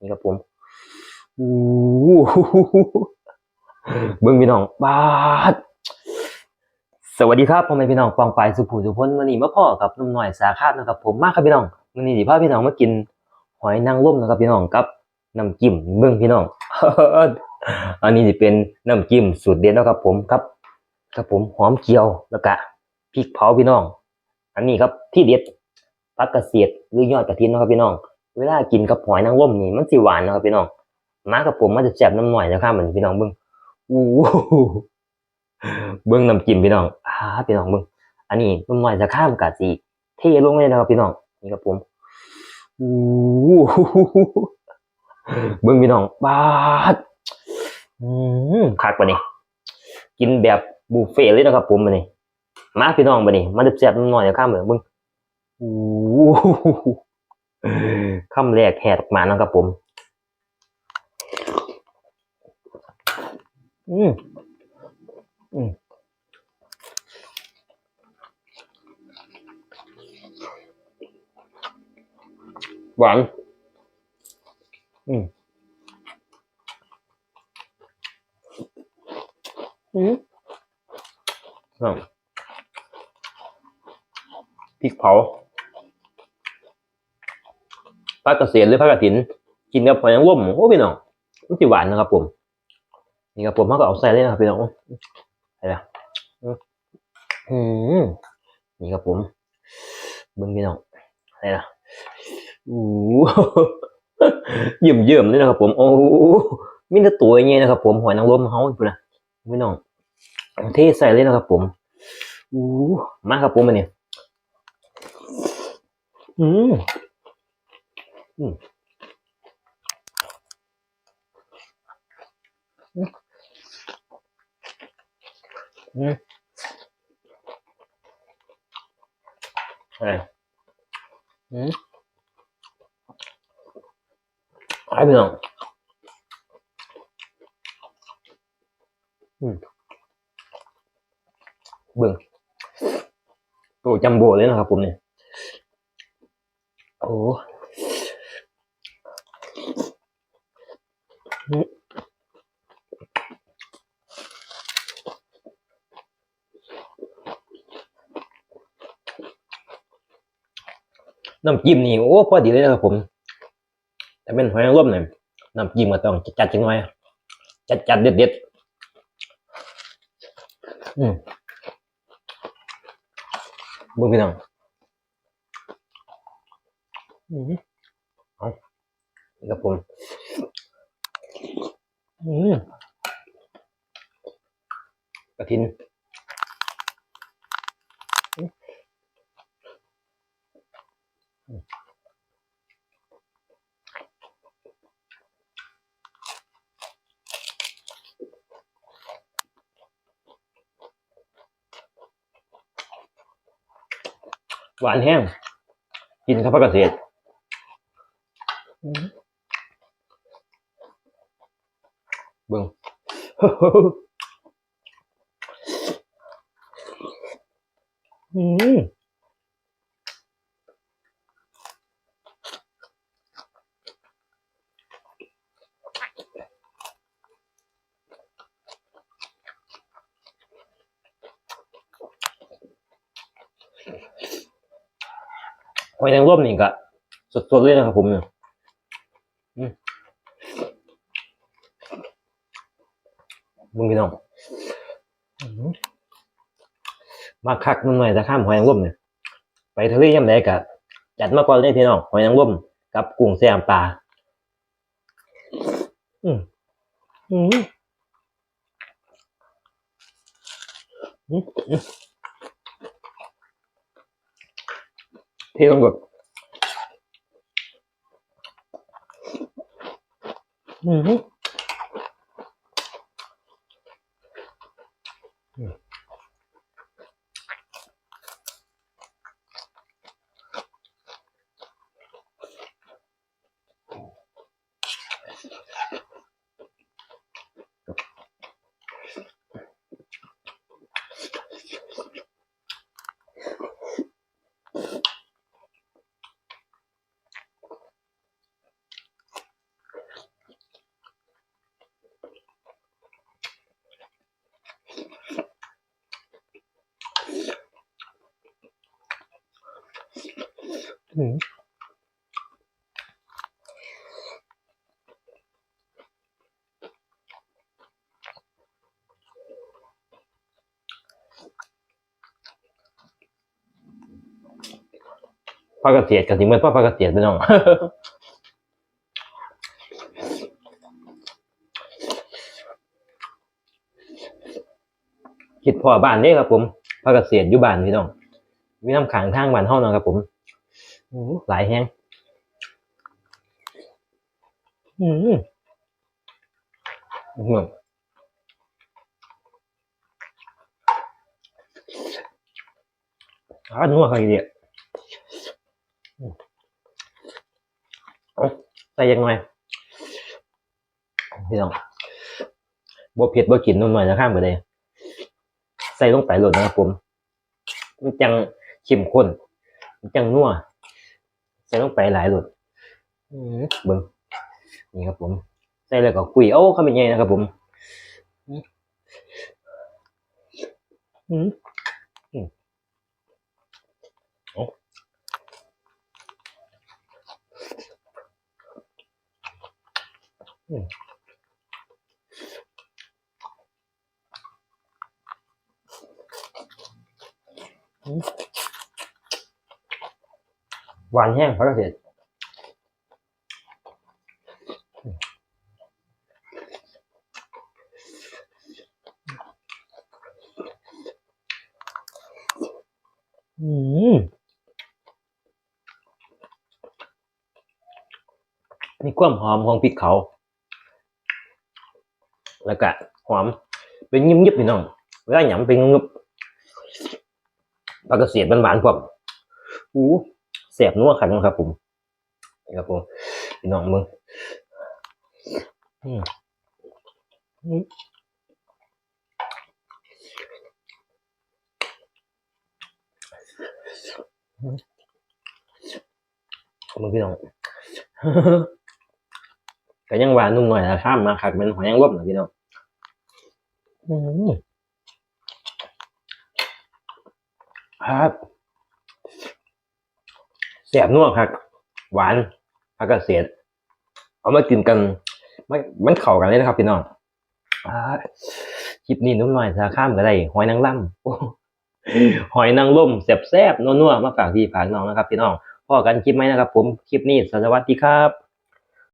นี่ครับผมอู้เบิ่งพี่น้องบาดสวัสดีครับพ่อแม่พี่น้องปองปายสุภูสุพนวันนี้มาพ่อกับนุ่มหน่อยสาขาดนะครับผมมากครับพี่น้องวันนี้สิพาพี่น้องมากินหอยนางรมนะครับพี่น้องกับน้ำจิ้มเบิ่งพี่น้องอันนี้สิเป็นน้ำจิ้มสูตรเด็ดนะครับผมครับ ครับผมหอมเจียวแล้วก็พริกเผาพี่น้อง อันนี้ครับที่เด็ดผักกระเสียดหรือยอดกระถินเนะครับพี่น้อง เวลากินกับหอยนางรมนี่มันสิหวานนะครับพี่น้องมากับผมมันจะแซ่บน้ำหน่อยนะครับเหมือนพี่น้องเบิ่งอู้หูเบิ่งน้ำจิ้มพี่น้องอ่าพี่น้องเบิ่งอันนี้น้ำหน่อยจะข้ามกะสิเทลงเลยนะครับพี่น้องนี่ครับผมอู้หูเบิ่งพี่น้องบาดอืมคักปะนี่กินแบบบุฟเฟ่ต์เลยนะครับผมบัดนี้มาพี่น้องบัดนี้มาแซ่บน้ำหน่อยจะข้ามเหมือนเบิ่งอู้หู คำแรกแหกออกมานะครับผม อืมอืมหวานอืมอืมอะพริกเผา ผักกระเสียนหรือผักกระถิน กินกับหอยนางรมโอ้พี่น้องมันสิหวานนะครับ ผม นี่ครับผมเขาก็เอาใส่เลยนะครับพี่น้องใส่ละอืมนี่ครับผมเบิ้งพี่น้องใส่ละอู้เยิ่มๆเลยนะครับ ผมโอ้มีแต่ตัวเงี้ยนะครับ ผมหอยนางรมเขาอีกนะพี่น้องเทใส่เลยนะครับ ผมอู้มาครับผมอันนี้อืมอืมอะไรอืมอะไรพี่น้องอืม เบิ่งตัวจัมโบ้เลยนะครับผมเน้ำจิ้มนี่โอ้พอดีเลยนะครับผม แต่เป็นหอยนางรมเนี่ยน้ำจิ้มก็ต้องจัดจังหน่อยจัดจัดเด็ดเด็ดอืมบิ่งพี่น้องอืม ครับผมอืมกระทินหวานแห้ง กินข้าวผัดกระเทียมอืม เบิ่งอืมหอยนางรมนี่ก็สดๆเลยนะครับผมเนี่ยอืม มึงพี่น้องอืมมาคักมันหน่อยจะข้ามหอยนางรมเนี่ยไปทะเลยามใดกะจัดมาก่อนเลยพี่น้องหอยนางรมกับกุ้งแซมปลาอืมอืมอืมอืมเที่ลงกดอืมอืม ปลากระเตียดกับสิเหมือนปลากระเตียดพี่น้องคิดพอบ้านเด้ครับผมพระเกษตรอยู่บ้านพี่น้องมีน้ำขังทางบ้านเฮาเนาะครับผม หลายแฮงอืมอืมอ่านัวครับอีเดียอืมเอาใส่ยังไงพี่น้องบ่เผ็ดบ่กินนุ่มหน่อยนะข้ามไปเลยใส่ลงไปโหลดนะครับผม มันจังเข้มข้น มันจังนัว ใส่ลงไปหลายโหลดอืมเบิ้งนี่ครับผมใส่แล้วก็คุยโอ้ข้าวเป็นไงนะครับผมอืมอืมอืมเอาอืม หวานแห้งพระเกษตรอืมมีความหอมของพริกเขา แล้วก็หอม เป็นยิบยิบๆพี่น้องเวลาหยำเป็นงึบปลากระเสียดหวานๆพวกอู้ แสบนัวขันครับ ผมนี่ครับผมพี่น้องมึงอืมอืมมึงพี่น้องก็ยังหวานนุ่มหน่อยนะข้ามมาคักเป็นหอยนางรมนะพี่น้องอืมครับ แสบนัวครับหวานผักกระเสียดเอามากินกันมันมันเข้ากันเลยนะครับพี่น้องอคลิปนี้นุ่มหน่อยสาข้ามก็ได้หอยนางรำหอยนางรมแสบๆนัวๆมาฝากพี่ฝากน้องนะครับ พี่น้องพ่อกันคลิปไหมนะครับ ผมคลิปนี้สวัสดีครับ